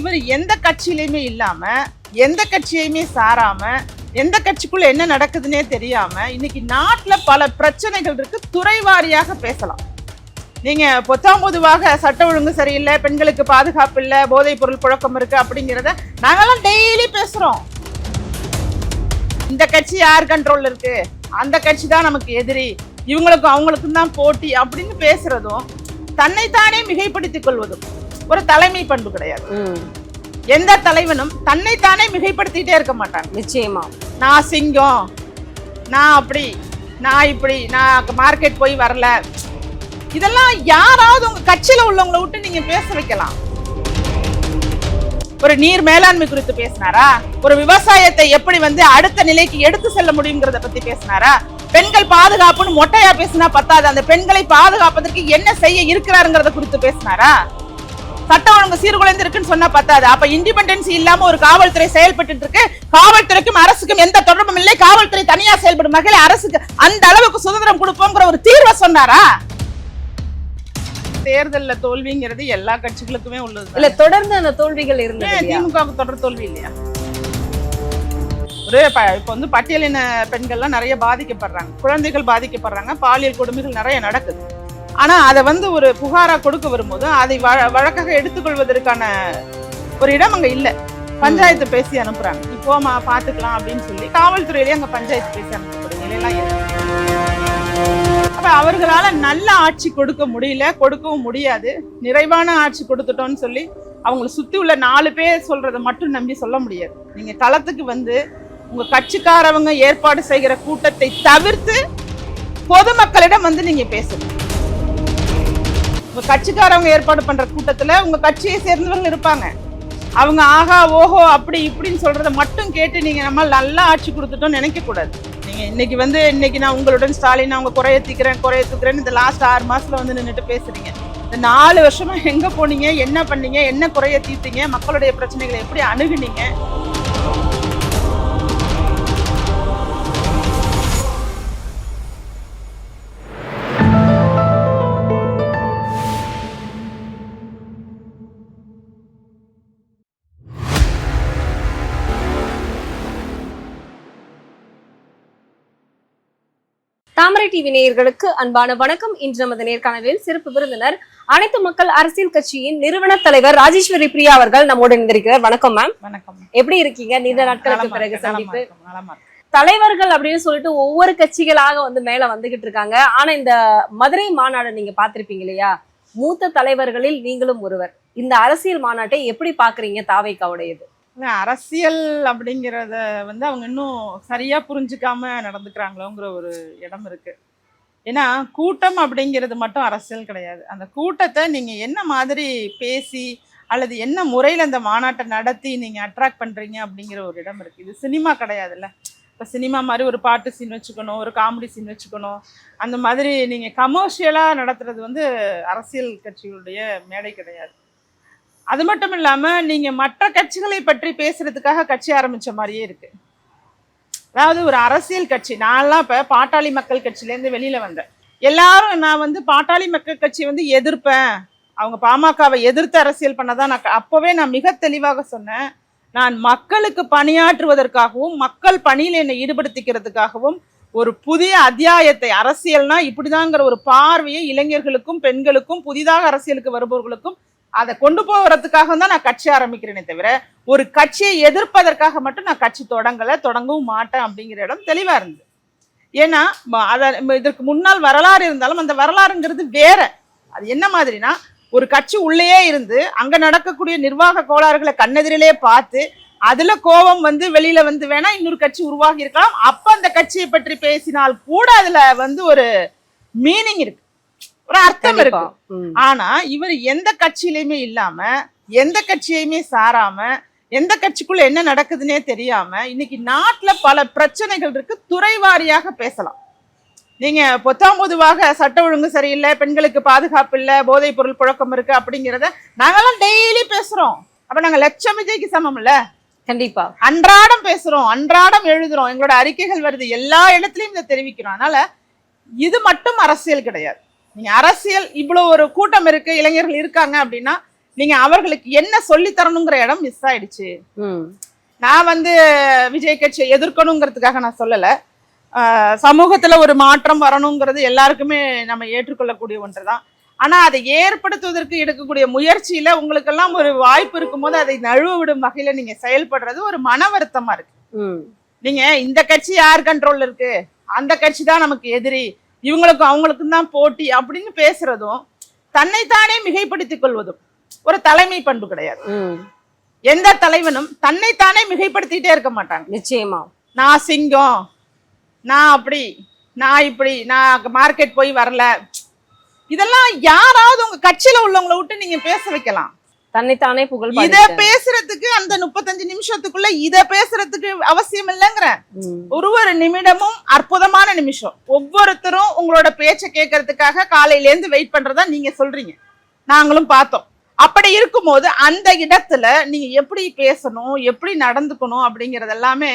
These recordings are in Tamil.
இவர் எந்த கட்சியிலையுமே இல்லாம எந்த கட்சியையுமே சாராம எந்த கட்சிக்குள்ள என்ன நடக்குதுன்னே தெரியாம இன்னைக்கு நாட்டுல பல பிரச்சனைகள் இருக்கு. துறை வாரியாக பேசலாம். நீங்க பொத்தாம் பொதுவாக சட்ட ஒழுங்கு சரியில்லை பெண்களுக்கு பாதுகாப்பு இல்லை போதைப் பொருள் புழக்கம் இருக்கு அப்படிங்கிறத நாங்கெல்லாம் டெய்லி பேசுறோம். இந்த கட்சி யார் கண்ட்ரோல் இருக்கு? அந்த கட்சி தான் நமக்கு எதிரி. இவங்களுக்கும் அவங்களுக்கும் தான் போட்டி அப்படின்னு பேசுறதும் தன்னைத்தானே மிகைப்படுத்திக் கொள்வதும். ஒரு தலைமை பண்பு கிடையாது. எந்த தலைவனும் தன்னைத்தானே மிகைப்படுத்திட்டே இருக்க மாட்டான் நிச்சயமா. நான் சிங்கம் நான் அப்படி நான் இப்படி நான் மார்க்கெட் போய் வரல. இதெல்லாம் யாராவது உங்க கட்சியில உள்ளவங்களை விட்டு நீங்க பேச வைக்கலாம். ஒரு நீர் மேலாண்மை குறித்து பேசினாரா? ஒரு விவசாயத்தை எப்படி வந்து அடுத்த நிலைக்கு எடுத்து செல்ல முடியுங்கிறத பத்தி பேசினாரா? பெண்கள் பாதுகாப்புன்னு மொட்டையா பேசினா பத்தாது. அந்த பெண்களை பாதுகாப்பதற்கு என்ன செய்ய இருக்கிறாருங்கிறத குறித்து பேசினாரா? சட்ட ஒழுங்கு சீர்குலைந்து இருக்குன்னு சொன்னா பத்தாது. அப்ப இண்டிபெண்டன்ஸ் இல்லாம ஒரு காவல்துறை செயல்பட்டு இருக்கு காவல்துறைக்கும் அரசுக்கும் எந்த தொடர்பும் இல்லை. காவல்துறை தனியா செயல்படும் வகையில் அரசுக்கு அந்த அளவுக்கு சுதந்திரம் கொடுப்போங்கிற ஒரு தீர்வை சொன்னாரா? தேர்தல்ல தோல்விங்கிறது எல்லா கட்சிகளுக்குமே உள்ளது இல்ல தொடர்ந்து அந்த தோல்விகள் இருந்தது இல்லையா? திமுக தொடர் தோல்வி இல்லையா? ஒரு ப- இப்ப வந்து பட்டியலின பெண்கள்லாம் நிறைய பாதிக்கப்படுறாங்க. குழந்தைகள் பாதிக்கப்படுறாங்க. பாலியல் கொடுமைகள் நிறைய நடக்குது. ஆனா அதை வந்து ஒரு புகாரா கொடுக்க வரும்போது அதை வழ- வழக்காக எடுத்துக்கொள்வதற்கான ஒரு இடம் அங்க இல்ல. பஞ்சாயத்து பேசி அனுப்புறாங்க. நீ போமா பாத்துக்கலாம் அப்படின்னு சொல்லி காவல்துறையிலேயே அங்க பஞ்சாயத்து பேசி அனுப்பக்கூடிய நிலையெல்லாம் இருக்கு. அப்ப அவர்களால நல்ல ஆட்சி கொடுக்க முடியல கொடுக்கவும் முடியாது. நிறைவான ஆட்சி கொடுத்துட்டோம்னு சொல்லி அவங்கள சுத்தி உள்ள நாலு பேர் சொல்றதை மட்டும் நம்பி சொல்ல முடியாது. நீங்க களத்துக்கு வந்து உங்க கட்சிக்காரவங்க ஏற்பாடு செய்கிற கூட்டத்தை தவிர்த்து பொதுமக்களிடம் வந்து நீங்க பேசணும் உங்கள் கட்சிக்காரவங்க ஏற்பாடு பண்ணுற கூட்டத்தில் உங்கள் கட்சியை சேர்ந்தவர்கள் இருப்பாங்க. அவங்க ஆஹா ஓஹோ அப்படி இப்படின்னு சொல்கிறத மட்டும் கேட்டு நீங்கள் நம்ம நல்லா ஆட்சி கொடுத்துட்டோம் நினைக்கக்கூடாது நீங்கள் இன்றைக்கி வந்து இன்றைக்கி நான் உங்களுடன் ஸ்டாலின் அவங்க குறைய தீக்கிறேன் குறைய தூக்குறேன்னு இந்த லாஸ்ட் ஆறு மாதத்தில் வந்து நின்றுட்டு பேசுகிறீங்க இந்த நாலு வருஷமாக எங்கே போனீங்க என்ன பண்ணீங்க என்ன குறைய தீர்த்தீங்க மக்களுடைய பிரச்சனைகளை எப்படி அணுகுனீங்க டிவி நேயர்களுக்கு அன்பான வணக்கம். இன்று நமது நேர்காணலில் சிறப்பு விருந்தினர் அனைத்து மக்கள் அரசியல் கட்சியின் நிறுவன தலைவர் ராஜேஸ்வரி பிரியா அவர்கள் நம்மோடு இணைந்திருக்கிறார். வணக்கம் மேம் வணக்கம். எப்படி இருக்கீங்க? நீண்ட நாட்களுக்கு பிறகு சந்திப்பு. தலைவர்கள் அப்படின்னு சொல்லிட்டு ஒவ்வொரு கட்சிகளாக வந்து மேல வந்துகிட்டு இருக்காங்க. ஆனா இந்த மதுரை மாநாடு நீங்க பார்த்திருப்பீங்க இல்லையா? மூத்த தலைவர்களில் நீங்களும் ஒருவர். இந்த அரசியல் மாநாட்டை எப்படி பாக்குறீங்க தாவைக்காவுடையது? அரசியல் அப்படிங்கிறத வந்து அவங்க இன்னும் சரியாக புரிஞ்சுக்காம நடந்துக்கிறாங்களோங்கிற ஒரு இடம் இருக்குது ஏன்னா கூட்டம் அப்படிங்கிறது மட்டும் அரசியல் கிடையாது. அந்த கூட்டத்தை நீங்கள் என்ன மாதிரி பேசி அல்லது என்ன முறையில் அந்த மாநாட்டை நடத்தி நீங்கள் அட்ராக்ட் பண்ணுறீங்க அப்படிங்கிற ஒரு இடம் இருக்குது இது சினிமா கிடையாதுல்ல. இப்போ சினிமா மாதிரி ஒரு பாட்டு சீன் வச்சுக்கணும் ஒரு காமெடி சீன் வச்சுக்கணும். அந்த மாதிரி நீங்கள் கமர்ஷியலாக நடத்துறது வந்து அரசியல் கட்சிகளுடைய மேடை கிடையாது. அது மட்டும் இல்லாமல் நீங்கள் மற்ற கட்சிகளை பற்றி பேசுறதுக்காக கட்சி ஆரம்பிச்ச மாதிரியே இருக்குது அதாவது ஒரு அரசியல் கட்சி. நான்லாம் இப்போ பாட்டாளி மக்கள் கட்சியிலேருந்து வெளியில் வந்தேன். எல்லாரும் நான் வந்து பாட்டாளி மக்கள் கட்சி வந்து எதிர்ப்பேன். அவங்க பாமகவை எதிர்த்து அரசியல் பண்ணதான் நான் அப்போவே நான் மிக தெளிவாக சொன்னேன். நான் மக்களுக்கு பணியாற்றுவதற்காகவும் மக்கள் பணியில் என்னை ஈடுபடுத்திக்கிறதுக்காகவும் ஒரு புதிய அத்தியாயத்தை அரசியல்னா இப்படிதாங்கிற ஒரு பார்வையை இளைஞர்களுக்கும் பெண்களுக்கும் புதிதாக அரசியலுக்கு வருபவர்களுக்கும் அதை கொண்டு போகிறதுக்காக தான் நான் கட்சி ஆரம்பிக்கிறேனே தவிர ஒரு கட்சியை எதிர்ப்பதற்காக மட்டும் நான் கட்சி தொடங்கலை தொடங்கவும் மாட்டேன் அப்படிங்கிற இடம் தெளிவாக இருந்தது. ஏன்னா அதை இதற்கு முன்னால் வரலாறு இருந்தாலும் அந்த வரலாறுங்கிறது வேற. அது என்ன மாதிரினா ஒரு கட்சி உள்ளேயே இருந்து அங்கே நடக்கக்கூடிய நிர்வாக கோளாறுகளை கண்ணெதிரிலே பார்த்து அதுல கோபம் வந்து வெளியில வந்து வேணா இன்னொரு கட்சி உருவாகி இருக்கலாம். அப்ப அந்த கட்சியை பற்றி பேசினால் கூட அதுல வந்து ஒரு மீனிங் இருக்கு. ஒரு அர்த்தம் இருக்கு. ம். ஆனா இவர் எந்த கட்சியிலயுமே இல்லாம எந்த கட்சியையுமே சாராம எந்த கட்சிக்குள்ள என்ன நடக்குதுன்னே தெரியாம இன்னைக்கு நாட்டுல பல பிரச்சனைகள் இருக்கு துறை வாரியாக பேசலாம். நீங்க பொத்தாம் பொதுவாக சட்ட ஒழுங்கு சரியில்லை பெண்களுக்கு பாதுகாப்பு இல்லை போதைப் பொருள் புழக்கம் இருக்கு அப்படிங்கிறத நாங்கெல்லாம் டெய்லி பேசுறோம். அப்ப நாங்க லட்சம் விஜய்க்கு சமம் இல்ல? கண்டிப்பா. அன்றாடம் பேசுறோம் அன்றாடம் எழுதுறோம். எங்களோட அறிக்கைகள் வருது எல்லா இடத்துலயும் இதை தெரிவிக்கிறோம். அதனால இது மட்டும் அரசியல் கிடையாது. நீங்க அரசியல் இவ்வளவு ஒரு கூட்டம் இருக்கு இளைஞர்கள் இருக்காங்க அப்படின்னா நீங்க அவர்களுக்கு என்ன சொல்லி தரணுங்கிற இடம் மிஸ் ஆயிடுச்சு. நான் வந்து விஜய் கட்சியை எதிர்க்கணுங்கிறதுக்காக நான் சொல்லல. சமூகத்துல ஒரு மாற்றம் வரணுங்கிறது எல்லாருக்குமே நம்ம ஏற்றுக்கொள்ளக்கூடிய ஒன்றுதான். ஆனா அதை ஏற்படுத்துவதற்கு எடுக்கக்கூடிய முயற்சியில உங்களுக்கெல்லாம் ஒரு வாய்ப்பு இருக்கும்போது அதை நழுவ விடும் வகையில நீங்க செயல்படுறது ஒரு மன வருத்தமா இருக்கு. நீங்க இந்த கட்சி யார் கண்ட்ரோல்ல இருக்கு? அந்த கட்சி தான் நமக்கு எதிரி. இவங்களுக்கும் அவங்களுக்கும் தான் போட்டி அப்படின்னு பேசுறதும் தன்னைத்தானே மிகைப்படுத்திக் கொள்வதும் ஒரு தலைமை பண்பு கிடையாது. எந்த தலைவனும் தன்னைத்தானே மிகைப்படுத்திட்டே இருக்க மாட்டாங்க. நிச்சயமா. நான் சிங்கம் நான் அப்படி நான் இப்படி நான் மார்க்கெட் போய் வரல. இதெல்லாம் யாராவது உங்க கட்சியில உள்ளவங்கள விட்டு நீங்க பேச வைக்கலாம். தன்னைத்தானே புகழ் இத. பேசுறதுக்கு அந்த முப்பத்தஞ்சு நிமிஷத்துக்குள்ள இத பேசுறதுக்கு அவசியம் இல்லைங்கிற ஒரு ஒரு நிமிடமும் அற்புதமான நிமிஷம். ஒவ்வொருத்தரும் உங்களோட பேச்சை கேட்கறதுக்காக காலையில இருந்து வெயிட் பண்றதா நீங்க சொல்றீங்க. நாங்களும் பார்த்தோம். அப்படி இருக்கும்போது அந்த இடத்துல நீங்க எப்படி பேசணும் எப்படி நடந்துக்கணும் அப்படிங்கறது எல்லாமே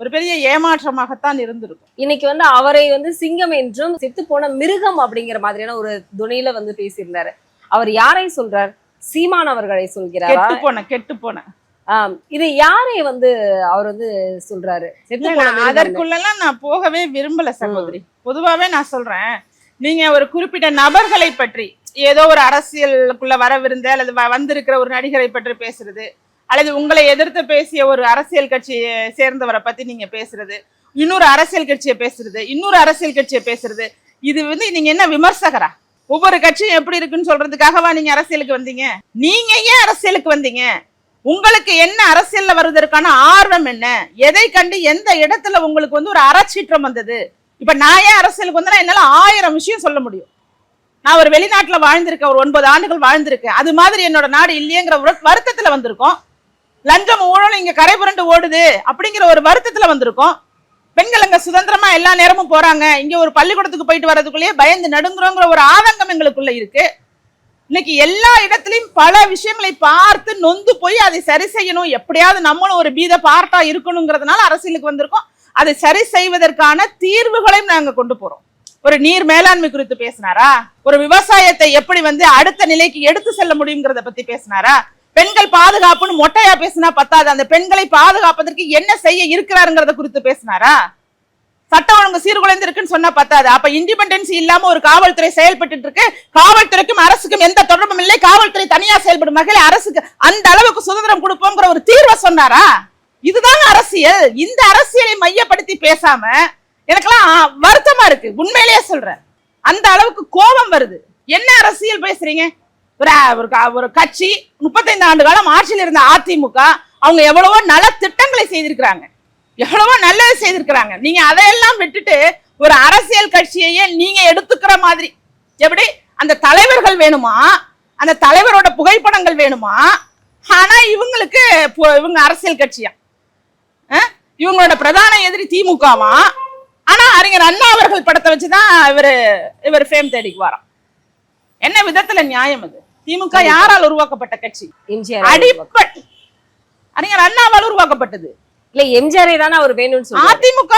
ஒரு பெரிய ஏமாற்றமாகத்தான் இருந்திருக்கும். இன்னைக்கு வந்து அவரை வந்து சிங்கம் என்றும் செத்து போன மிருகம் அப்படிங்கிற மாதிரியான ஒரு துணியில வந்து பேசியிருந்தாரு. அவர் யாரை சொல்றார்? சீமான் அவர்களை சொல்கிறாரா? கெட்டு போன கெட்டு போன இது யாரை வந்து அவர் வந்து சொல்றாரு? போன நான் போகவே விரும்பல சகோதரி. பொதுவாவே நான் சொல்றேன் நீங்க ஒரு குறிப்பிட்ட நபர்களை பற்றி ஏதோ ஒரு அரசியலுக்குள்ள வரவிருந்த அல்லது வந்திருக்கிற ஒரு நடிகரை பற்றி பேசுறது அல்லது உங்களை எதிர்த்து பேசிய ஒரு அரசியல் கட்சியை சேர்ந்தவரை பத்தி நீங்க பேசுறது இன்னொரு அரசியல் கட்சியை பேசுறது இன்னொரு அரசியல் கட்சியை பேசுறது இது வந்து நீங்க என்ன விமர்சகரா? ஒவ்வொரு கட்சியும் எப்படி இருக்குன்னு சொல்றதுக்காகவா நீங்க அரசியலுக்கு வந்தீங்க? நீங்க ஏன் அரசியலுக்கு வந்தீங்க? உங்களுக்கு என்ன அரசியல்ல வருவதற்கான ஆர்வம் என்ன? எதை கண்டு எந்த இடத்துல உங்களுக்கு வந்து ஒரு அறச்சீற்றம் வந்தது? இப்ப நான் ஏன் அரசியலுக்கு வந்தேன்னா என்னால ஆயிரம் விஷயம் சொல்ல முடியும். நான் ஒரு வெளிநாட்டுல வாழ்ந்திருக்கேன் ஒரு ஒன்பது ஆண்டுகள் வாழ்ந்திருக்கேன். அது மாதிரி என்னோட நாடு இல்லையேங்கிற ஒரு வருத்தத்துல வந்திருக்கோம். லஞ்சம் ஊழல் இங்க கரை புரண்டு ஓடுது அப்படிங்கிற ஒரு வருத்தத்துல வந்திருக்கோம். பெண்கள் அங்க சுதந்திரமா எல்லா நேரமும் போறாங்க. இங்க ஒரு பள்ளிக்கூடத்துக்கு போயிட்டு வர்றதுக்குள்ளேயே பயந்து நடுங்குறோங்கிற ஒரு ஆதங்கம் எங்களுக்குள்ள இருக்கு. இன்னைக்கு எல்லா இடத்துலயும் பல விஷயங்களை பார்த்து நொந்து போய் அதை சரி செய்யணும். எப்படியாவது நம்மளும் ஒரு பீத பார்ட்டா இருக்கணுங்கிறதுனால அரசியலுக்கு வந்திருக்கோம். அதை சரி செய்வதற்கான தீர்வுகளையும் நாங்க கொண்டு போறோம். ஒரு நீர் மேலாண்மை குறித்து பேசினாரா? ஒரு விவசாயத்தை எப்படி வந்து அடுத்த நிலைக்கு எடுத்து செல்ல முடியுங்கிறத பத்தி பேசினாரா? பெண்கள் பாதுகாப்புன்னு மொட்டையா பேசினா பத்தாது. அந்த பெண்களை பாதுகாப்பதற்கு என்ன செய்ய இருக்கிறாருங்கிறத குறித்து பேசினாரா? சட்டம் ஒழுங்கு சீர்குலைந்து இருக்குன்னு சொன்னா பத்தாது. அப்ப இண்டிபெண்டன்ஸ் இல்லாம ஒரு காவல்துறை செயல்பட்டு இருக்கு காவல்துறைக்கும் அரசுக்கும் எந்த தொடர்பும் இல்லை. காவல்துறை தனியா செயல்படும் வகையில் அரசுக்கு அந்த அளவுக்கு சுதந்திரம் கொடுப்போங்கிற ஒரு தீர்வை சொன்னாரா? இதுதாங்க அரசியல். இந்த அரசியலை மையப்படுத்தி பேசாம எனக்கெல்லாம் வருத்தமா இருக்கு. உண்மையிலேயே சொல்றேன். அந்த அளவுக்கு கோபம் வருது. என்ன அரசியல் பேசுறீங்க? ஒரு ஒரு க- ஒரு கட்சி முப்பத்தைந்து ஆண்டு காலம் ஆட்சியில் இருந்த அதிமுக அவங்க எவ்வளவோ நல்ல திட்டங்களை செய்திருக்கிறாங்க. எவ்வளவோ நல்லது செய்திருக்கிறாங்க. நீங்க அதையெல்லாம் விட்டுட்டு ஒரு அரசியல் கட்சியையே நீங்க எடுத்துக்கிற மாதிரி. எப்படி? அந்த தலைவர்கள் வேணுமா? அந்த தலைவரோட புகைப்படங்கள் வேணுமா? ஆனா இவங்களுக்கு பு- இவங்க அரசியல் கட்சியா? இவங்களோட பிரதான எதிரி திமுகவா? ஆனா அறிஞர் அண்ணா அவர்கள் படத்தை வச்சுதான் இவரு இவர் ஃபேம் தேடிக்கு தேடிக்குவாராம் என்ன விதத்துல நியாயம் அது? திமுக யாரால் உருவாக்கப்பட்ட கட்சி? எம்ஜிஆர். அடிப்படை அறிஞர் அண்ணாவால் உருவாக்கப்பட்டது. இல்ல எம்ஜிஆரை தானே அவர் வேணும்னு அதிமுக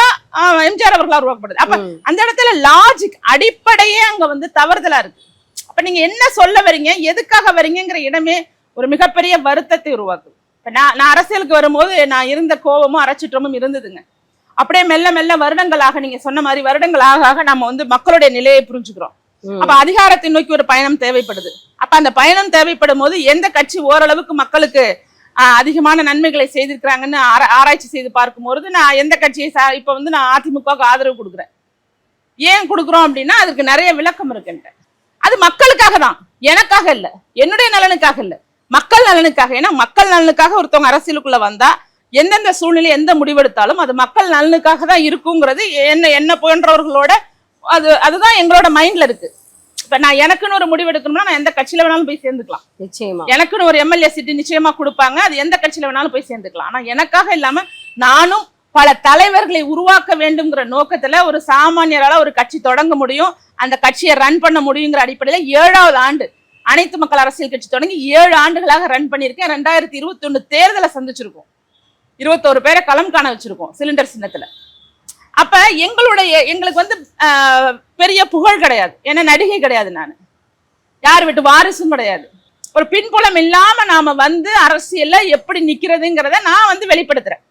எம்ஜிஆர் அவர்களால் உருவாக்கப்பட்டது. அப்ப. அந்த இடத்துல லாஜிக் அடிப்படையே அங்க வந்து தவறுதலா இருக்கு. அப்ப நீங்க என்ன சொல்ல வரீங்க எதுக்காக வரீங்கங்கிற இடமே ஒரு மிகப்பெரிய வருத்தத்தை உருவாக்குது. இப்ப நான் நான் அரசியலுக்கு வரும்போது நான் இருந்த கோபமும் அறச்சிற்றமும் இருந்ததுங்க. அப்படியே மெல்ல மெல்ல வருடங்களாக நீங்க சொன்ன மாதிரி வருடங்களாக ஆக நம்ம வந்து மக்களுடைய நிலையை புரிஞ்சுக்கிறோம். அப்ப அதிகாரத்தை நோக்கி ஒரு பயணம் தேவைப்படுது. அப்ப அந்த பயணம் தேவைப்படும் போது எந்த கட்சி ஓரளவுக்கு மக்களுக்கு அதிகமான நன்மைகளை செய்திருக்கிறாங்கன்னு ஆராய்ச்சி செய்து பார்க்கும்போது நான் எந்த கட்சியை சா இப்ப வந்து நான் அதிமுகவுக்கு ஆதரவு கொடுக்குறேன். ஏன் கொடுக்குறோம் அப்படின்னா அதுக்கு நிறைய விளக்கம் இருக்குன்ட்டு அது மக்களுக்காக தான். எனக்காக இல்ல. என்னுடைய நலனுக்காக இல்ல. மக்கள் நலனுக்காக. ஏன்னா மக்கள் நலனுக்காக ஒருத்தவங்க அரசியலுக்குள்ள வந்தா எந்தெந்த சூழ்நிலை எந்த முடிவெடுத்தாலும் அது மக்கள் நலனுக்காக தான் இருக்குங்கிறது என்ன என்ன போன்றவர்களோட அது அதுதான் எங்களோட மைண்ட்ல இருக்கு. இப்ப நான் எனக்குன்னு ஒரு முடிவு எடுக்கணும்னா நான் எந்த கட்சியில வேணாலும் போய் சேர்ந்துக்கலாம். நிச்சயமா. எனக்குன்னு ஒரு எம்எல்ஏ சீட்டு நிச்சயமா கொடுப்பாங்க. அது எந்த கட்சியில வேணாலும் போய் சேர்ந்துக்கலாம். ஆனா எனக்காக இல்லாம நானும் பல தலைவர்களை உருவாக்க வேண்டும்ங்கிற நோக்கத்துல ஒரு சாமானியரால ஒரு கட்சி தொடங்க முடியும். அந்த கட்சியை ரன் பண்ண முடியுங்கிற அடிப்படையில ஏழாவது ஆண்டு அனைத்து மக்கள் அரசியல் கட்சி தொடங்கி ஏழு ஆண்டுகளாக ரன் பண்ணியிருக்கேன். ரெண்டாயிரத்தி இருபத்தி ஒண்ணு தேர்தலை சந்திச்சிருக்கோம். இருபத்தோரு பேரை களம் காண வச்சிருக்கோம். சிலிண்டர் சின்னத்துல. அப்ப எங்களுடைய எங்களுக்கு வந்து பெரிய புகழ் கிடையாது. ஏன்னா நடிகை கிடையாது நான். யார் வீட்டு வாரிசும் கிடையாது. ஒரு பின்புலம் இல்லாம நாம வந்து அரசியல்ல எப்படி நிக்கிறதுங்கிறத நான் வந்து வெளிப்படுத்துறேன்.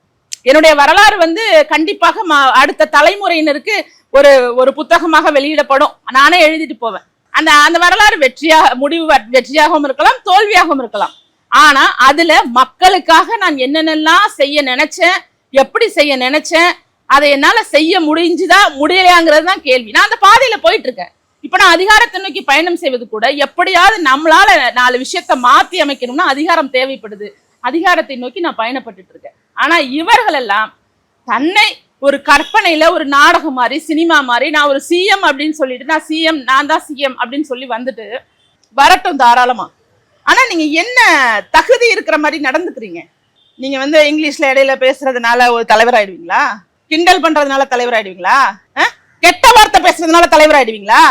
என்னுடைய வரலாறு வந்து கண்டிப்பாக அடுத்த தலைமுறையினருக்கு ஒரு ஒரு புத்தகமாக வெளியிடப்படும். நானே எழுதிட்டு போவேன். அந்த அந்த வரலாறு வெற்றியாக முடிவு வ- வெற்றியாகவும் இருக்கலாம் தோல்வியாகவும் இருக்கலாம். ஆனா அதுல மக்களுக்காக நான் என்னென்னலாம் செய்ய நினைச்சேன் எப்படி செய்ய நினைச்சேன் அதை என்னால செய்ய முடிஞ்சுதா முடியலையாங்கிறது தான் கேள்வி. நான் அந்த பாதையில போயிட்டு இருக்கேன் இப்ப நான் அதிகாரத்தை நோக்கி பயணம் செய்வது கூட எப்படியாவது நம்மளால நாலு விஷயத்த மாத்தி அமைக்கணும்னா அதிகாரம் தேவைப்படுது. அதிகாரத்தை நோக்கி நான் பயணப்பட்டுட்டு இருக்கேன் ஆனா இவர்கள் எல்லாம் தன்னை ஒரு கற்பனையில ஒரு நாடகம் மாதிரி சினிமா மாதிரி நான் ஒரு சிஎம் அப்படின்னு சொல்லிட்டு நான் சிஎம் நான் தான் சிஎம் அப்படின்னு சொல்லி வந்துட்டு வரட்டும் தாராளமா. ஆனா நீங்க என்ன தகுதி இருக்கிற மாதிரி நடந்துக்கிறீங்க? நீங்க வந்து இங்கிலீஷ்ல இடையில பேசுறதுனால ஒரு தலைவர் ஆயிடுவீங்களா கிண்டல் பண்றதுனால தலைவர் ஆயிடுவீங்களா? கெட்ட வார்த்தை பேசுறதுனால தலைவர் ஆயிடுவீங்களா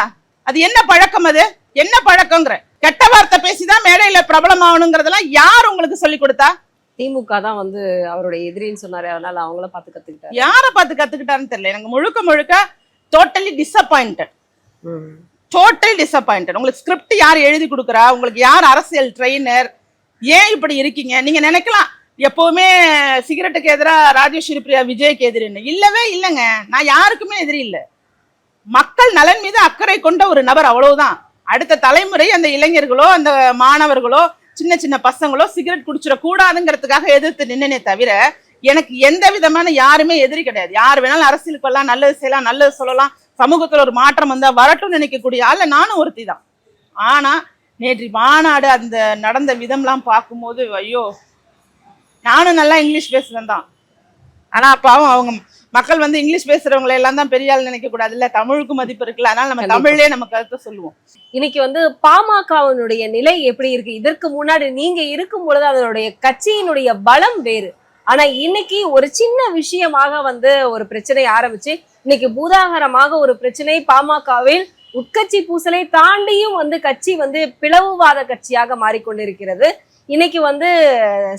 அது என்ன பழக்கம் அது? என்ன பழக்கங்கிற கெட்ட வார்த்தை பேசிதான் மேடையில பிரபலம் ஆகணுங்கிறதெல்லாம் யார் உங்களுக்கு சொல்லி கொடுத்தா? திமுக தான் வந்து அவருடைய எதிரின்னு சொன்னாரு அதனால அவங்கள பார்த்து கத்துக்கிட்டாரு. யாரை பார்த்து கத்துக்கிட்டாருன்னு தெரியல. எனக்கு முழுக்க முழுக்க டோட்டலி டிசப்பாயிண்டட் டோட்டல் டிசப்பாயிண்டட் உங்களுக்கு ஸ்கிரிப்ட் யார் எழுதி கொடுக்குறா? உங்களுக்கு யார் அரசியல் ட்ரெயினர் ஏன் இப்படி இருக்கீங்க? நீங்க நினைக்கலாம். எப்பவுமே சிகரெட்டுக்கு எதிராக ராஜேஸ்வரி பிரியா விஜய்க்கு எதிரின்னு இல்லவே இல்லைங்க. நான் யாருக்குமே எதிரி இல்லை. மக்கள் நலன் மீது அக்கறை கொண்ட ஒரு நபர் அவ்வளவுதான். அடுத்த தலைமுறை அந்த இளைஞர்களோ அந்த மாணவர்களோ சின்ன சின்ன பசங்களோ சிகரெட் குடிச்சிட கூடாதுங்கிறதுக்காக எதிர்த்து நின்னனே தவிர எனக்கு எந்த விதமான யாருமே எதிரி கிடையாது. யார் வேணாலும் அரசியலுக்கு வரலாம் நல்லது செய்யலாம் நல்லது சொல்லலாம் சமூகத்தில் ஒரு மாற்றம் வந்தால் வரட்டும்னு நினைக்கக்கூடிய ஆள் நானும் ஒருத்தி தான். ஆனா நேற்று மாநாடு அந்த நடந்த விதம்லாம் பார்க்கும்போது ஐயோ நானும் நல்லா இங்கிலீஷ் பேசுறேன் தான். ஆனா பாவம் அவங்க மக்கள் வந்து இங்கிலீஷ் பேசுறவங்களை எல்லாம் தான் பெரிய ஆள் நினைக்க கூடாது இல்ல தமிழுக்கு மதிப்பு இருக்குல்ல? அதனால நம்ம. தமிழ்லயே நம்ம கருத்தை சொல்லுவோம். இன்னைக்கு வந்து பாமகவினுடைய நிலை எப்படி இருக்கு? இதற்கு முன்னாடி நீங்க இருக்கும் பொழுது அதனுடைய கட்சியினுடைய பலம் வேறு. ஆனா இன்னைக்கு ஒரு சின்ன விஷயமாக வந்து ஒரு பிரச்சனை ஆரம்பிச்சு இன்னைக்கு பூதாகரமாக ஒரு பிரச்சனை பாமகவில் உட்கட்சி பூசலை தாண்டியும் வந்து கட்சி வந்து பிளவுவாத கட்சியாக மாறிக்கொண்டிருக்கிறது. இன்னைக்கு வந்து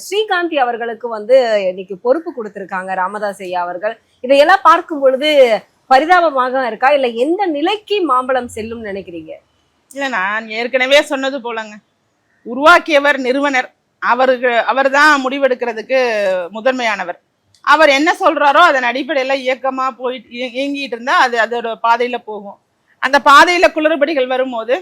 ஸ்ரீகாந்தி அவர்களுக்கு வந்து இன்னைக்கு பொறுப்பு கொடுத்துருக்காங்க. ராமதாஸ் ஐயா அவர்கள். இதையெல்லாம் பார்க்கும் பொழுது பரிதாபமாக இருக்கா? இல்லை எந்த நிலைக்கு மாம்பழம் செல்லும் நினைக்கிறீங்க? இல்லை நான் ஏற்கனவே சொன்னது போலங்க. உருவாக்கியவர் நிறுவனர். அவருக்கு அவர் தான் முடிவெடுக்கிறதுக்கு முதன்மையானவர். அவர் என்ன சொல்கிறாரோ அதன் அடிப்படையில் இயக்கமாக போயிட்டு இயங்கிட்டு இருந்தால் அது அதோட பாதையில் போகும். அந்த பாதையில் குளறுபடிகள் வரும்போது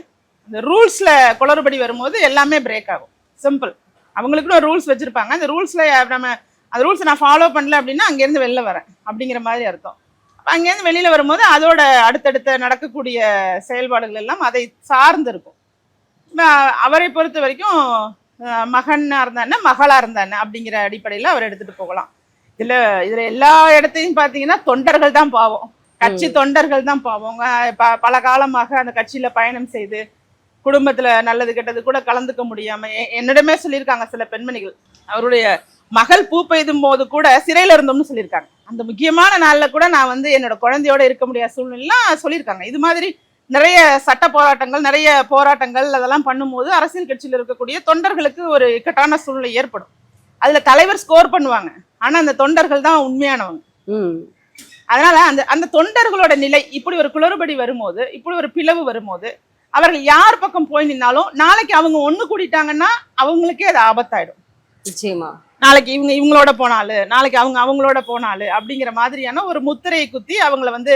இந்த ரூல்ஸில் குளறுபடி வரும்போது எல்லாமே பிரேக் ஆகும். சிம்பிள் அவங்களுக்குன்னு ஒரு ரூல்ஸ் வச்சிருப்பாங்க. அந்த ரூல்ஸ்ல நம்ம அந்த ரூல்ஸை நான் ஃபாலோ பண்ணல அப்படின்னா அங்கேருந்து வெளில வரேன். அப்படிங்கிற மாதிரி அர்த்தம். அப்ப அங்கேருந்து வெளியில வரும்போது அதோட அடுத்தடுத்த நடக்கக்கூடிய செயல்பாடுகள் எல்லாம் அதை சார்ந்து இருக்கும் அவரை பொறுத்த வரைக்கும் அஹ் மகனா இருந்தானே மகளா இருந்தானே அப்படிங்கிற அடிப்படையில அவர் எடுத்துட்டு போகலாம். இதுல இதுல எல்லா இடத்தையும் பாத்தீங்கன்னா தொண்டர்கள் தான் பாவம். கட்சி தொண்டர்கள் தான் பாவம். பல காலமாக அந்த கட்சியில பயணம் செய்து குடும்பத்துல நல்லது கெட்டது கூட கலந்துக்க முடியாம எ- என்னிடமே சொல்லியிருக்காங்க சில பெண்மணிகள். அவருடைய மகள் பூ பெய்தும் போது கூட சிறையில இருந்தோம்னு சொல்லியிருக்காங்க. அந்த முக்கியமான நாள்ல கூட நான் வந்து என்னோட குழந்தையோட இருக்க முடியாத சூழ்நிலாம் சொல்லியிருக்காங்க. இது மாதிரி நிறைய சட்ட போராட்டங்கள் நிறைய போராட்டங்கள் அதெல்லாம் பண்ணும்போது அரசியல் கட்சியில் இருக்கக்கூடிய தொண்டர்களுக்கு ஒரு இக்கட்டான சூழ்நிலை ஏற்படும். அதுல தலைவர் ஸ்கோர் பண்ணுவாங்க. ஆனா அந்த தொண்டர்கள் தான் உண்மையானவங்க. அதனால அந்த அந்த தொண்டர்களோட நிலை இப்படி ஒரு குளறுபடி வரும்போது இப்படி ஒரு பிளவு வரும்போது அவர்கள் யார் பக்கம் போய் நின்னாலும் நாளைக்கு அவங்க ஒண்ணு கூடிட்டாங்கன்னா அவங்களுக்கே அது ஆபத்தாயிடும். நிச்சயமா. நாளைக்கு இவங்க இவங்களோட போனாலு நாளைக்கு அவங்க அவங்களோட போனாலு அப்படிங்கிற மாதிரியான ஒரு முத்திரையை குத்தி அவங்கள வந்து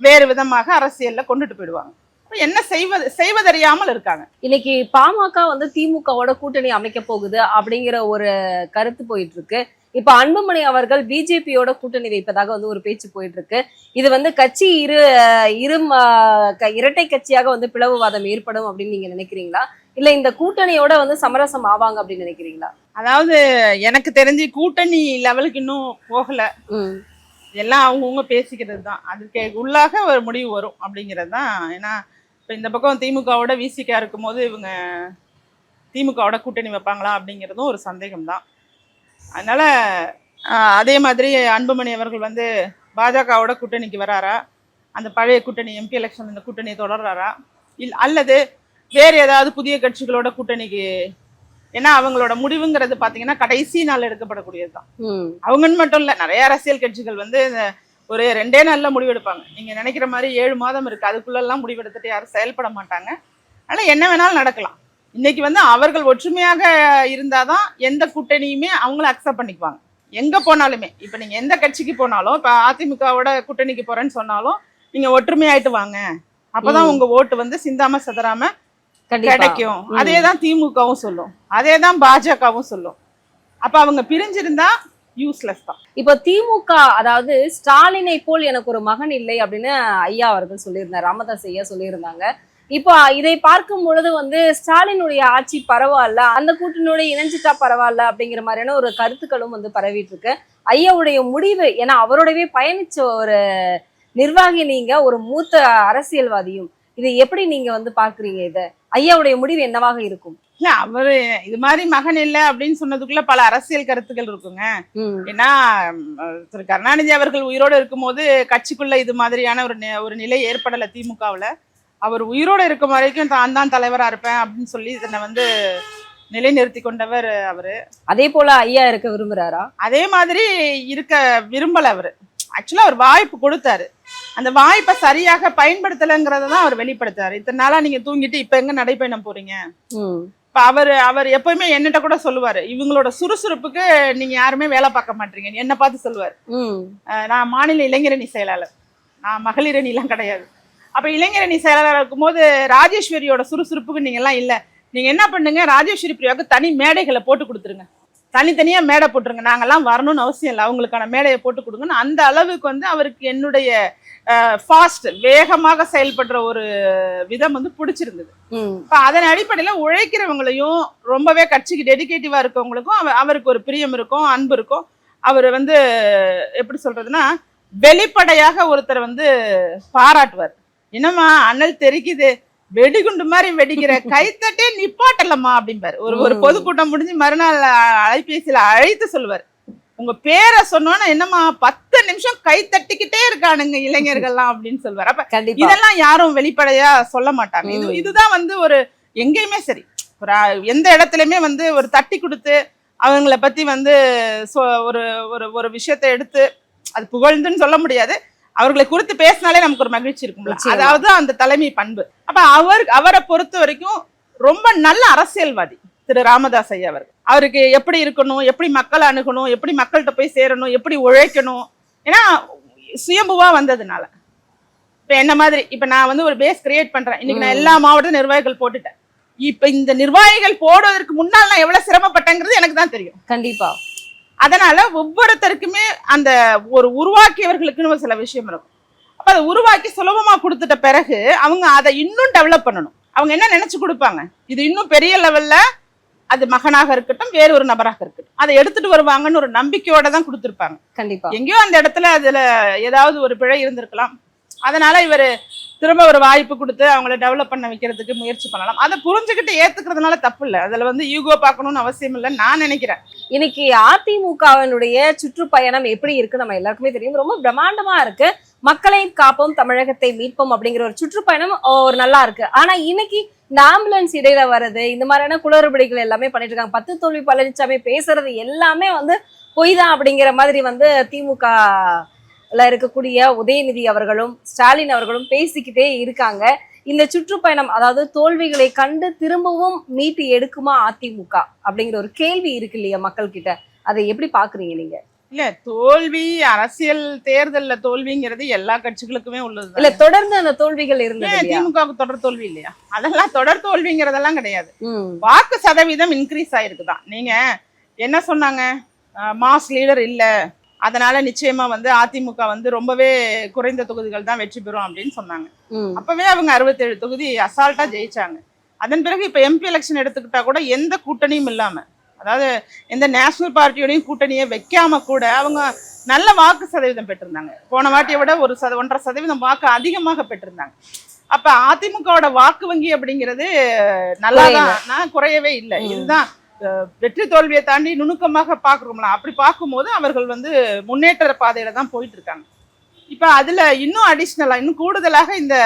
வேறு விதமாக அரசியல்ல கொண்டுட்டு போயிடுவாங்க. என்ன செய்வது செய்வதறியாமல் இருக்காங்க. இன்னைக்கு பாமக வந்து திமுகவோட கூட்டணி அமைக்க போகுது அப்படிங்கிற ஒரு கருத்து போயிட்டு இருக்கு. இப்ப அன்புமணி அவர்கள் பிஜேபியோட கூட்டணி வைப்பதாக வந்து ஒரு பேச்சு போயிட்டு இருக்கு இது வந்து கட்சி இரு இரு இரட்டை கட்சியாக வந்து பிளவுவாதம் ஏற்படும் அப்படின்னு நீங்க நினைக்கிறீங்களா? இல்ல இந்த கூட்டணியோட வந்து சமரசம் ஆவாங்க அப்படின்னு நினைக்கிறீங்களா? அதாவது எனக்கு தெரிஞ்சு கூட்டணி லெவலுக்கு இன்னும் போகல. எல்லாம் அவங்கவுங்க பேசிக்கிறது தான். அதுக்கு உள்ளாக ஒரு முடிவு வரும் அப்படிங்கிறது தான். ஏன்னா இப்போ இந்த பக்கம் திமுகவோட விசிகா இருக்கும்போது இவங்க திமுகவோட கூட்டணி வைப்பாங்களா அப்படிங்கிறதும் ஒரு சந்தேகம் தான் அதனால அதே மாதிரி அன்புமணி அவர்கள் வந்து பாஜகவோட கூட்டணிக்கு வராரா? அந்த பழைய கூட்டணி எம்பி எலெக்ஷன் இந்த கூட்டணியை தொடர்றாரா? இல் அல்லது வேறு ஏதாவது புதிய கட்சிகளோட கூட்டணிக்கு ஏன்னா அவங்களோட முடிவுங்கிறது பார்த்தீங்கன்னா கடைசி நாள் எடுக்கப்படக்கூடியது தான். அவங்கன்னு மட்டும் இல்ல நிறைய அரசியல் கட்சிகள் வந்து ஒரு ரெண்டே நாள்ல முடிவெடுப்பாங்க. நீங்க நினைக்கிற மாதிரி ஏழு மாதம் இருக்கு அதுக்குள்ள எல்லாம் முடிவெடுத்துட்டு யாரும் செயல்பட மாட்டாங்க. அதனால என்ன வேணாலும் நடக்கலாம். இன்னைக்கு வந்து அவர்கள் ஒற்றுமையாக இருந்தாதான் எந்த கூட்டணியுமே அவங்கள அக்செப்ட் பண்ணிக்குவாங்க. எங்க போனாலுமே. இப்ப நீங்க எந்த கட்சிக்கு போனாலும் இப்ப அதிமுகவோட கூட்டணிக்கு போறேன்னு சொன்னாலும் நீங்க ஒற்றுமையாயிட்டு வாங்க. அப்பதான். உங்க ஓட்டு வந்து சிந்தாம சதறாம கிடைக்கும். அதே தான் திமுகவும் சொல்லும். அதே தான் பாஜகவும் சொல்லும். அப்ப அவங்க பிரிஞ்சிருந்தா யூஸ்லெஸ் தான். இப்போ திமுக அதாவது ஸ்டாலினை போல் எனக்கு ஒரு மகன் இல்லை அப்படின்னு ஐயா அவர்கள் சொல்லியிருந்தார் ராமதாஸ் ஐயா சொல்லியிருந்தாங்க. இப்போ இதை பார்க்கும் பொழுது வந்து ஸ்டாலினுடைய ஆட்சி பரவாயில்ல அந்த கூட்டணியோட இணைஞ்சிட்டா பரவாயில்ல அப்படிங்கிற மாதிரியான ஒரு கருத்துக்களும் வந்து பரவிட்டு இருக்கு ஐயாவுடைய முடிவு ஏன்னா அவரோடவே பயணிச்ச ஒரு நிர்வாகி நீங்க ஒரு மூத்த அரசியல்வாதியும் இதை எப்படி நீங்க வந்து பாக்குறீங்க இத? ஐயாவுடைய முடிவு என்னவாக இருக்கும்? இல்ல அவரு இது மாதிரி மகன் இல்ல அப்படின்னு சொன்னதுக்குள்ள பல அரசியல் கருத்துக்கள் இருக்குங்க. ஏன்னா திரு கருணாநிதி அவர்கள் உயிரோடு இருக்கும்போது கட்சிக்குள்ள இது மாதிரியான ஒரு ஒரு நிலை ஏற்படல திமுகவுல. அவர் உயிரோடு இருக்கும் வரைக்கும் தான் தான் தலைவரா இருப்பேன் அப்படின்னு சொல்லி இதனை வந்து நிலைநிறுத்தி கொண்டவர் அவரு. அதே போல ஐயா இருக்க விரும்புறாரா? அதே மாதிரி இருக்க விரும்பல அவரு. ஆக்சுவலா அவர் வாய்ப்பு கொடுத்தாரு. அந்த வாய்ப்பை சரியாக பயன்படுத்தலைங்கிறத தான் அவர் வெளிப்படுத்தாரு இத்தனை நாளா நீங்க தூங்கிட்டு இப்ப எங்க நடைபயணம் போறீங்க? ம். இப்ப அவர் அவர் எப்பவுமே என்னட்ட கூட சொல்லுவாரு. இவங்களோட சுறுசுறுப்புக்கு நீங்க யாருமே வேலை பார்க்க மாட்டீங்க. என்ன பார்த்து சொல்லுவாரு. நான் மாநில இளைஞரணி செயலாளர். நான் மகளிர் அணிலாம் கிடையாது. அப்ப இளைஞரணி செயலாளர் இருக்கும்போது ராஜேஸ்வரியோட சுறுசுறுப்புக்கு நீங்க எல்லாம் இல்ல. நீங்க என்ன பண்ணுங்க? ராஜேஸ்வரி பிரியாவுக்கு தனி மேடைகளை போட்டு கொடுத்துருங்க. தனித்தனியா மேடை போட்டுருங்க. நாங்கெல்லாம் வரணும்னு அவசியம் இல்லை. அவங்களுக்கான மேடையை போட்டு கொடுங்கன்னு அந்த அளவுக்கு வந்து அவருக்கு என்னுடைய ஃபாஸ்ட் வேகமாக செயல்படுற ஒரு விதம் வந்து பிடிச்சிருந்தது. இப்போ அதன் அடிப்படையில் உழைக்கிறவங்களையும் ரொம்பவே கட்சிக்கு டெடிகேட்டிவாக இருக்கவங்களுக்கும் அவ அவருக்கு ஒரு பிரியம் இருக்கும் அன்பு இருக்கும். அவர் வந்து எப்படி சொல்றதுன்னா வெளிப்படையாக ஒருத்தர் வந்து பாராட்டுவார். என்னம்மா அனல் தெரிக்குது. வெடிகுண்டு மாதிரி வெடிக்கிற கைத்தட்டே நிப்பாட்டலம்மா அப்படிம்பாரு. ஒரு ஒரு. பொதுக்கூட்டம் முடிஞ்சு மறுநாள் அலைபேசியில அழைத்து சொல்லுவார். உங்க பேரை சொன்னோன்னா என்னம்மா பத்து நிமிஷம் கை தட்டிக்கிட்டே இருக்கானுங்க இளைஞர்கள்லாம் அப்படின்னு சொல்வார் அப்ப இதெல்லாம் யாரும் வெளிப்படையா சொல்ல மாட்டாங்க. இது. இதுதான் வந்து ஒரு எங்கேயுமே சரி. ஒரு எந்த இடத்துலயுமே வந்து ஒரு தட்டி கொடுத்து அவங்கள பத்தி வந்து ஒரு ஒரு ஒரு விஷயத்தை எடுத்து அது புகழ்ந்துன்னு சொல்ல முடியாது. அவர்களை குறித்து பேசினாலே நமக்கு ஒரு மகிழ்ச்சி இருக்கும்ல. நிச்சயமா. அதாவது அந்த தலைமை பண்பு. அப்ப அவர் அவரை பொறுத்த வரைக்கும் ரொம்ப நல்ல அரசியல்வாதி திரு ராமதாஸ் ஐயா அவர்கள். அவருக்கு எப்படி இருக்கணும் எப்படி மக்களை அணுகணும் எப்படி மக்கள்கிட்ட போய் சேரணும் எப்படி உழைக்கணும். ஏன்னா சுயம்புவா வந்ததுனால. இப்ப என்ன மாதிரி இப்ப நான் வந்து ஒரு பேஸ் கிரியேட் பண்றேன். இன்னைக்கு நான். எல்லா மாவட்ட நிர்வாகிகள் போட்டுட்டேன். இப்ப இந்த நிர்வாகிகள் போடுவதற்கு முன்னால் நான் எவ்வளவு சிரமப்பட்டேங்கிறது எனக்கு தான் தெரியும். கண்டிப்பா. அதனால ஒவ்வொருத்தருக்குமே அந்த ஒரு உருவாக்கியவர்களுக்குன்னு ஒரு சில விஷயம் இருக்கும். அப்ப அதை உருவாக்கி சுலபமா கொடுத்துட்ட பிறகு அவங்க அதை இன்னும் டெவலப் பண்ணணும். அவங்க என்ன நினைச்சு கொடுப்பாங்க? இது இன்னும் பெரிய லெவல்ல அது மகனாக இருக்கட்டும் வேறு ஒரு நபராக இருக்கட்டும். அதை எடுத்துட்டு வருவாங்கன்னு ஒரு நம்பிக்கையோட தான் கொடுத்துருப்பாங்க. கண்டிப்பா. எங்கேயோ அந்த இடத்துல அதுல ஏதாவது ஒரு பிழை இருந்திருக்கலாம். அதனால இவர் திரும்ப ஒரு வாய்ப்பு கொடுத்து அவங்கள டெவலப் பண்ண வைக்கிறதுக்கு முயற்சி பண்ணலாம். அதை புரிஞ்சுக்கிட்டு ஏத்துக்கிறதுனால தப்பு இல்லை. அதுல வந்து ஈகோ பார்க்கணும்னு அவசியம் இல்லை நான் நினைக்கிறேன். இன்னைக்கு அதிமுகவினுடைய சுற்றுப்பயணம் எப்படி இருக்கு? நம்ம எல்லாருக்குமே தெரியும். ரொம்ப பிரம்மாண்டமா இருக்கு. மக்களையும் காப்போம் தமிழகத்தை மீட்போம் அப்படிங்கிற ஒரு சுற்றுப்பயணம் ஒரு நல்லா இருக்கு. ஆனா இன்னைக்கு இந்த ஆம்புலன்ஸ் இடையில வர்றது இந்த மாதிரியான குளறுபடிகள் எல்லாமே பண்ணிட்டு இருக்காங்க. பத்து தோல்வி பழனிசாமி பேசுறது எல்லாமே வந்து பொய் தான் அப்படிங்கிற மாதிரி வந்து திமுக இருக்கக்கூடிய உதயநிதி அவர்களும் ஸ்டாலின் அவர்களும் பேசிக்கிட்டே இருக்காங்க. இந்த சுற்றுப்பயணம் அதாவது தோல்விகளை கண்டு திரும்பவும் மீட்டு எடுக்குமா அதிமுக? அப்படிங்கிற ஒரு கேள்வி இருக்கு இல்லையா மக்கள் கிட்ட அதை எப்படி பாக்குறீங்க நீங்க? இல்ல தோல்வி அரசியல் தேர்தல்ல தோல்விங்கிறது எல்லா கட்சிகளுக்குமே உள்ளது இல்ல தொடர்ந்து அந்த தோல்விகள் இருந்தது திமுகவுக்கு தொடர் தோல்வி இல்லையா? அதெல்லாம் தொடர் தோல்விங்கிறதெல்லாம் கிடையாது. வாக்கு சதவீதம் இன்க்ரீஸ் ஆயிருக்குதான். நீங்க என்ன சொன்னாங்க? மாஸ் லீடர் இல்ல. அதனால நிச்சயமா வந்து அதிமுக வந்து ரொம்பவே குறைந்த தொகுதிகள் தான் வெற்றி பெறும் அப்படின்னு சொன்னாங்க. அப்பவே அவங்க அறுபத்தேழு தொகுதி அசால்ட்டா ஜெயிச்சாங்க. அதன் பிறகு இப்ப எம்பி எலெக்ஷன் எடுத்துக்கிட்டா கூட எந்த கூட்டணியும் இல்லாம அதாவது எந்த நேஷனல் பார்ட்டியோடையும் கூட்டணியை வைக்காம கூட அவங்க நல்ல வாக்கு சதவீதம் பெற்றிருந்தாங்க. போன வாட்டியை விட ஒரு சத ஒன்றரை சதவீதம் வாக்கு அதிகமாக பெற்றிருந்தாங்க. அப்ப அதிமுகவோட வாக்கு வங்கி அப்படிங்கிறது நல்லாதான் நான் குறையவே இல்லை. இதுதான் வெற்றி தோல்வியை தாண்டி நுணுக்கமாக பார்க்குறோம்ல அப்படி பார்க்கும்போது அவர்கள் வந்து முன்னேற்ற பாதையில தான் போயிட்டு இருக்காங்க இப்ப அதுல இன்னும் அடிஷ்னலா இன்னும் கூடுதலாக இந்த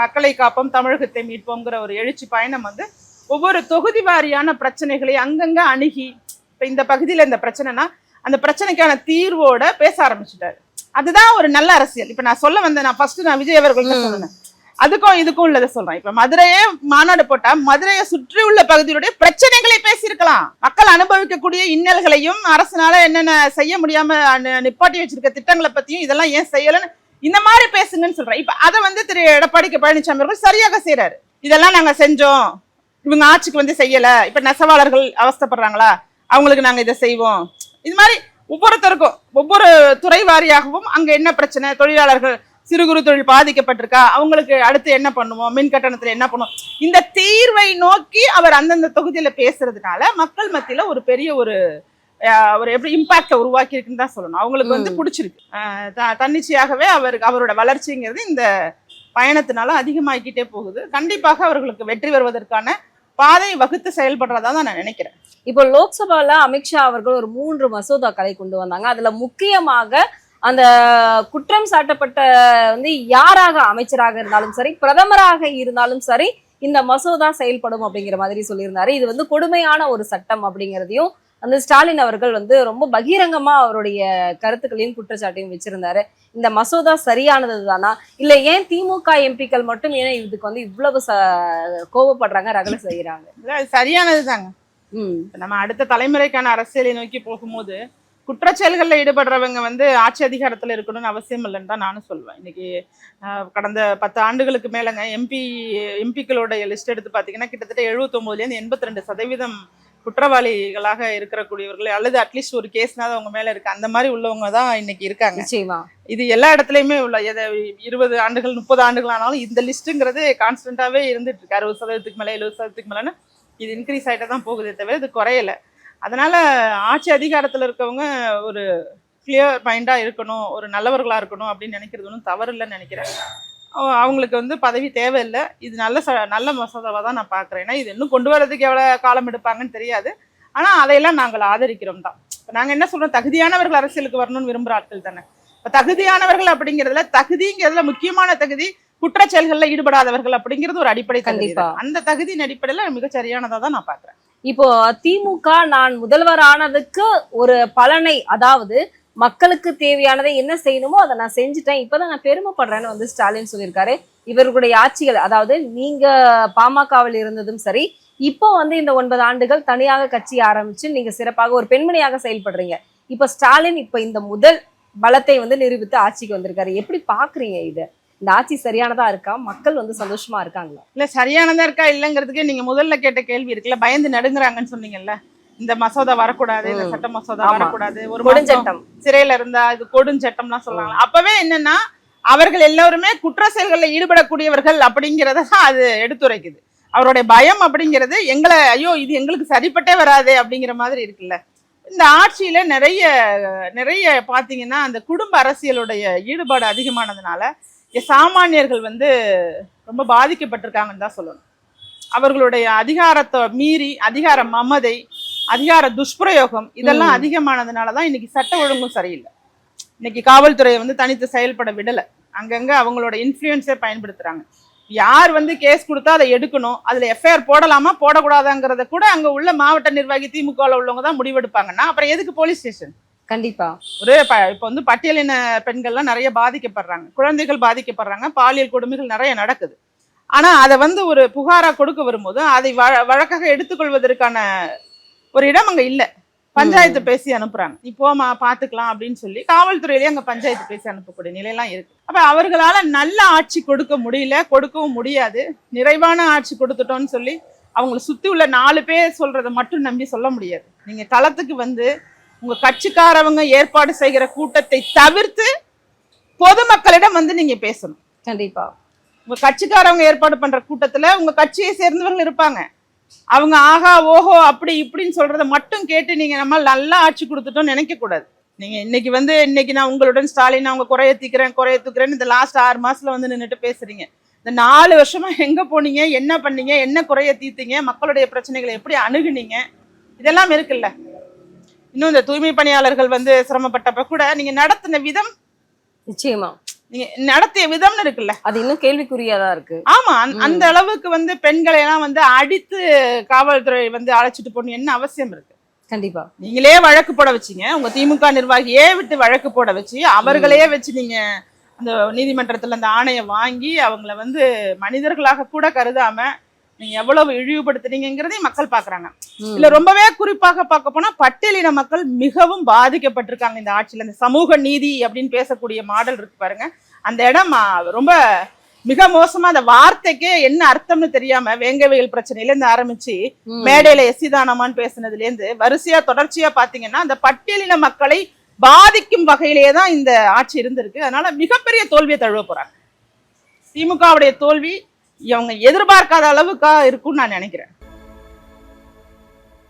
மக்களை காப்போம் தமிழகத்தை மீட்போங்கிற ஒரு எழுச்சி பயணம் வந்து ஒவ்வொரு தொகுதி வாரியான பிரச்சனைகளை அங்கங்க அணுகி இப்ப இந்த பகுதியில இந்த பிரச்சனைனா அந்த பிரச்சனைக்கான தீர்வோட பேச ஆரம்பிச்சுட்டாரு. அதுதான் ஒரு நல்ல அரசியல். இப்ப நான் சொல்ல வந்தேன் நான் ஃபர்ஸ்ட் நான் விஜய் அவர்கள். சொன்னேன். அதுக்கும் இதுக்கும் உள்ளதை சொல்றேன். இப்ப மதுரையே மாநாடு போட்டா மதுரையை சுற்றி உள்ள பகுதியுடைய பிரச்சனைகளை பேசியிருக்கலாம். மக்கள் அனுபவிக்கக்கூடிய இன்னல்களையும் அரசனால என்னென்ன செய்ய முடியாம நிப்பாட்டி வச்சிருக்க திட்டங்களை பத்தியும் இதெல்லாம் ஏன் செய்யலன்னு இந்த மாதிரி பேசுங்கன்னு சொல்றேன். இப்ப அதை வந்து திரு எடப்பாடி பழனிசாமி அவர்கள் சரியாக செய்யறாரு இதெல்லாம் நாங்க செஞ்சோம். இவங்க ஆட்சிக்கு வந்து செய்யல. இப்ப நெசவாளர்கள் அவஸ்தைப்படுறாங்களா? அவங்களுக்கு நாங்க இதை செய்வோம். இது மாதிரி ஒவ்வொருத்தருக்கும் ஒவ்வொரு துறை வாரியாகவும் அங்க என்ன பிரச்சனை? தொழிலாளர்கள் சிறு குறு தொழில் பாதிக்கப்பட்டிருக்கா? அவங்களுக்கு அடுத்து என்ன பண்ணுவோம் மின் கட்டணத்துல என்ன பண்ணுவோம் இந்த தீர்வை நோக்கி அவர் அந்தந்த தொகுதியில பேசுறதுனால மக்கள் மத்தியில ஒரு பெரிய ஒரு ஒரு எப்படி இம்பாக்டை உருவாக்கி இருக்குன்னு தான் சொல்லணும். அவங்களுக்கு வந்து. பிடிச்சிருக்கு. தன்னிச்சையாகவே அவருக்கு அவரோட வளர்ச்சிங்கிறது இந்த பயணத்தினால அதிகமாகிக்கிட்டே போகுது. கண்டிப்பாக அவர்களுக்கு வெற்றி வருவதற்கான பாதை வகுத்து செயல்படுறதா தான் நான் நினைக்கிறேன். இப்போ லோக்சபால அமித்ஷா அவர்கள் ஒரு மூன்று மசோதாக்களை கொண்டு வந்தாங்க. அதுல முக்கியமாக அந்த குற்றம் சாட்டப்பட்ட வந்து யாராக அமைச்சராக இருந்தாலும் சரி பிரதமராக இருந்தாலும் சரி இந்த மசோதா செயல்படும் அப்படிங்கிற மாதிரி சொல்லியிருந்தாரு. இது வந்து கொடுமையான ஒரு சட்டம் அப்படிங்கிறதையும் அந்த ஸ்டாலின் அவர்கள் வந்து ரொம்ப பகிரங்கமா அவருடைய கருத்துக்களையும் குற்றச்சாட்டையும் வச்சிருந்தாரு. இந்த மசோதா சரியானது தானா இல்ல ஏன் திமுக எம்பிக்கள் மட்டும் ஏன் இதுக்கு வந்து இவ்வளவு ச- கோவப்படுறாங்க ரகல செய்யறாங்க சரியானது தாங்க ம். இப்ப நம்ம அடுத்த தலைமுறைக்கான அரசியலை நோக்கி போகும்போது குற்றச்செயல்களில் ஈடுபடுறவங்க வந்து ஆட்சி அதிகாரத்தில் இருக்கணும்னு அவசியம் இல்லைன்னு தான் நானும் சொல்வேன். இன்னைக்கு கடந்த பத்து ஆண்டுகளுக்கு மேலங்க எம்பி எம்பிக்களோட லிஸ்ட் எடுத்து பார்த்தீங்கன்னா கிட்டத்தட்ட எழுபத்தொம்போதுலேருந்து எண்பத்தி ரெண்டு சதவீதம் குற்றவாளிகளாக இருக்கக்கூடியவர்கள் அல்லது அட்லீஸ்ட் ஒரு கேஸ்னாவது அவங்க மேல இருக்கு. அந்த மாதிரி உள்ளவங்க தான் இன்னைக்கு இருக்காங்க. இது எல்லா இடத்துலையுமே உள்ள எதை இருபது ஆண்டுகள் முப்பது ஆண்டுகள் ஆனாலும் இந்த லிஸ்ட்டுங்கிறது கான்ஸ்டன்டாகவே இருந்துட்டு இருக்கு அறுபது சதவீதத்துக்கு மேலே எழுபது சதவீதத்துக்கு மேலேன்னு இது இன்க்ரீஸ் ஆகிட்டு தான் போகுதே தவிர இது குறையல. அதனால ஆட்சி அதிகாரத்தில் இருக்கவங்க ஒரு கிளியர் மைண்டாக இருக்கணும் ஒரு நல்லவர்களாக இருக்கணும் அப்படின்னு நினைக்கிறது ஒன்றும் தவறு இல்லைன்னு நினைக்கிறேன். அவ- அவங்களுக்கு வந்து பதவி தேவையில்லை. இது நல்ல ச நல்ல மசோதாவாக தான் நான் பார்க்குறேன் ஏன்னா இது இன்னும் கொண்டு வரதுக்கு எவ்வளோ காலம் எடுப்பாங்கன்னு தெரியாது. ஆனால் அதையெல்லாம் நாங்கள் ஆதரிக்கிறோம் தான். இப்போ நாங்கள் என்ன சொல்கிறோம் தகுதியானவர்கள் அரசியலுக்கு வரணும்னு விரும்புகிற ஆட்கள் தானே. இப்போ தகுதியானவர்கள் அப்படிங்கிறதுல தகுதிங்கிறதுல முக்கியமான தகுதி குற்றச்செயல்களில் ஈடுபடாதவர்கள் அப்படிங்கிறது ஒரு அடிப்படை தகுதி. அந்த தகுதியின் அடிப்படையில் மிக சரியானதாக தான் நான் பார்க்குறேன் இப்போ திமுக நான் முதல்வர் ஆனதுக்கு ஒரு பலனை அதாவது மக்களுக்கு தேவையானதை என்ன செய்யணுமோ அதை நான் செஞ்சுட்டேன். இப்பதான் நான் பெருமைப்படுறேன்னு வந்து ஸ்டாலின் சொல்லியிருக்காரு. இவர்களுடைய ஆட்சிகள் அதாவது நீங்க பாமகவில் இருந்ததும் சரி இப்போ வந்து இந்த ஒன்பது ஆண்டுகள் தனியாக கட்சி ஆரம்பிச்சு நீங்க சிறப்பாக ஒரு பெண்மணியாக செயல்படுறீங்க. இப்ப ஸ்டாலின் இப்போ இந்த முதல் பலத்தை வந்து நிரூபித்து ஆட்சிக்கு வந்திருக்காரு. எப்படி பாக்குறீங்க இதை? இந்த ஆட்சி சரியானதா இருக்கா? மக்கள் வந்து சந்தோஷமா இருக்காங்களா? இல்ல சரியானதா இருக்கா இல்லைங்கிறதுக்கே நீங்க முதல்ல கேட்ட கேள்வி இருக்குல்ல பயந்து நடுங்குறாங்கன்னு சொன்னீங்கல்ல இந்த மசோதா வரக்கூடாது இந்த. சட்ட மசோதா. வரக்கூடாது ஒரு கொடுஞ்சட்டம் சிறையில இருந்தா இது கொடுஞ்சட்டம்லாம் சொல்றாங்க அப்பவே என்னன்னா அவர்கள் எல்லோருமே குற்ற செயல்களில் ஈடுபடக்கூடியவர்கள் அப்படிங்கிறத அது எடுத்துரைக்குது. அவருடைய பயம் அப்படிங்கிறது எங்களை ஐயோ இது எங்களுக்கு சரிப்பட்டே வராதே அப்படிங்கிற மாதிரி இருக்குல்ல. இந்த ஆட்சியில நிறைய நிறைய பாத்தீங்கன்னா அந்த குடும்ப அரசியலுடைய ஈடுபாடு அதிகமானதுனால சாமானியர்கள் வந்து ரொம்ப பாதிக்கப்பட்டிருக்காங்கன்னு தான் சொல்லணும். அவர்களுடைய அதிகாரத்தை மீறி அதிகார மமதை அதிகார துஷ்பிரயோகம் இதெல்லாம். அதிகமானதுனால தான் இன்னைக்கு சட்ட ஒழுங்கும் சரியில்லை. இன்னைக்கு காவல்துறையை வந்து தனித்து செயல்பட விடலை. அங்கங்க அவங்களோட இன்ஃப்ளூயன்ஸே பயன்படுத்துறாங்க. யார் வந்து கேஸ் கொடுத்தா அதை எடுக்கணும் அதுல எஃப்ஐஆர் போடலாமா போடக்கூடாதாங்கிறத கூட அங்க உள்ள மாவட்ட நிர்வாகி திமுகவில் உள்ளவங்க தான் முடிவெடுப்பாங்கன்னா அப்புறம் எதுக்கு போலீஸ் ஸ்டேஷன் கண்டிப்பா. ஒரு இப்போ வந்து பட்டியலின பெண்கள்லாம் நிறைய பாதிக்கப்படுறாங்க. குழந்தைகள் பாதிக்கப்படுறாங்க பாலியல் கொடுமைகள் நிறைய நடக்குது. ஆனா அதை வந்து ஒரு புகாரா கொடுக்க வரும்போது அதை வழ- வழக்காக எடுத்துக்கொள்வதற்கான ஒரு இடம் அங்க இல்ல. பஞ்சாயத்து பேசி அனுப்புறாங்க. நீ போமா பாத்துக்கலாம் அப்படின்னு சொல்லி காவல்துறையிலேயே அங்க பஞ்சாயத்து பேசி அனுப்பக்கூடிய நிலையெல்லாம் இருக்கு. அப்ப அவர்களால நல்ல ஆட்சி கொடுக்க முடியல கொடுக்கவும் முடியாது. நிறைவான ஆட்சி கொடுத்துட்டோம்னு சொல்லி அவங்களை சுத்தி உள்ள நாலு பேர் சொல்றதை மட்டும் நம்பி சொல்ல முடியாது. நீங்க களத்துக்கு வந்து உங்க கட்சிக்காரவங்க ஏற்பாடு செய்கிற கூட்டத்தை தவிர்த்து பொதுமக்களிடம் வந்து நீங்க பேசணும். கண்டிப்பா. உங்க கட்சிக்காரவங்க ஏற்பாடு பண்ற கூட்டத்துல உங்க கட்சியை சேர்ந்தவர்கள் இருப்பாங்க. அவங்க ஆஹா ஓஹோ அப்படி இப்படின்னு சொல்றத மட்டும் கேட்டு நீங்க நம்ம நல்லா ஆட்சி கொடுத்துட்டோம்னு நினைக்க கூடாது. நீங்க இன்னைக்கு வந்து இன்னைக்கு நான் உங்களுடன் ஸ்டாலின் அவங்க குறைய தீக்கிறேன் குறைய தூக்குறேன்னு இந்த லாஸ்ட் ஆறு மாசத்துல வந்து நின்னுட்டு பேசுறீங்க. இந்த நாலு வருஷமா எங்க போனீங்க என்ன பண்ணீங்க என்ன குறைய தீர்த்தீங்க மக்களுடைய பிரச்சனைகளை எப்படி அணுகுனீங்க இதெல்லாம் இருக்குல்ல. இன்னும் இந்த தூய்மை பணியாளர்கள் வந்து சிரமப்பட்டப்ப கூட நீங்க நடத்தின விதம் நிச்சயமா. நீங்க நடத்திய விதம்னு இருக்குல்ல. அது இன்னும் கேள்விக்குறியாதான் இருக்கு. ஆமா. அந்த அளவுக்கு வந்து பெண்களை எல்லாம் வந்து அடித்து காவல்துறை வந்து அழைச்சிட்டு போகணும் என்ன அவசியம் இருக்கு? கண்டிப்பா. நீங்களே வழக்கு போட வச்சீங்க உங்க திமுக நிர்வாகியே விட்டு வழக்கு போட வச்சு அவர்களையே வச்சு நீங்க அந்த நீதிமன்றத்தில் அந்த ஆணையை வாங்கி அவங்கள வந்து மனிதர்களாக கூட கருதாம நீங்க எவ்வளவு இழிவுபடுத்துறீங்கிறதையும் மக்கள் பார்க்கறாங்க ம். இல்ல ரொம்பவே குறிப்பாக பார்க்க போனா பட்டியலின மக்கள் மிகவும் பாதிக்கப்பட்டிருக்காங்க இந்த ஆட்சியில. இந்த சமூக நீதி அப்படின்னு பேசக்கூடிய மாடல் இருக்கு பாருங்க. அந்த இடம் ரொம்ப மிக மோசமா அந்த வார்த்தைக்கே என்ன அர்த்தம்னு தெரியாம வேங்கவியல் பிரச்சனையில இருந்து ஆரம்பிச்சு. மேடையில எசிதானமான்னு பேசுனதுல இருந்து வரிசையா தொடர்ச்சியா பாத்தீங்கன்னா அந்த பட்டியலின மக்களை பாதிக்கும் வகையிலேயே தான் இந்த ஆட்சி இருந்திருக்கு. அதனால மிகப்பெரிய தோல்வியை தழுவ போறாங்க. திமுகவுடைய தோல்வி இவங்க எதிர்பார்க்காத அளவுக்கா இருக்கும்னு நான் நினைக்கிறேன்.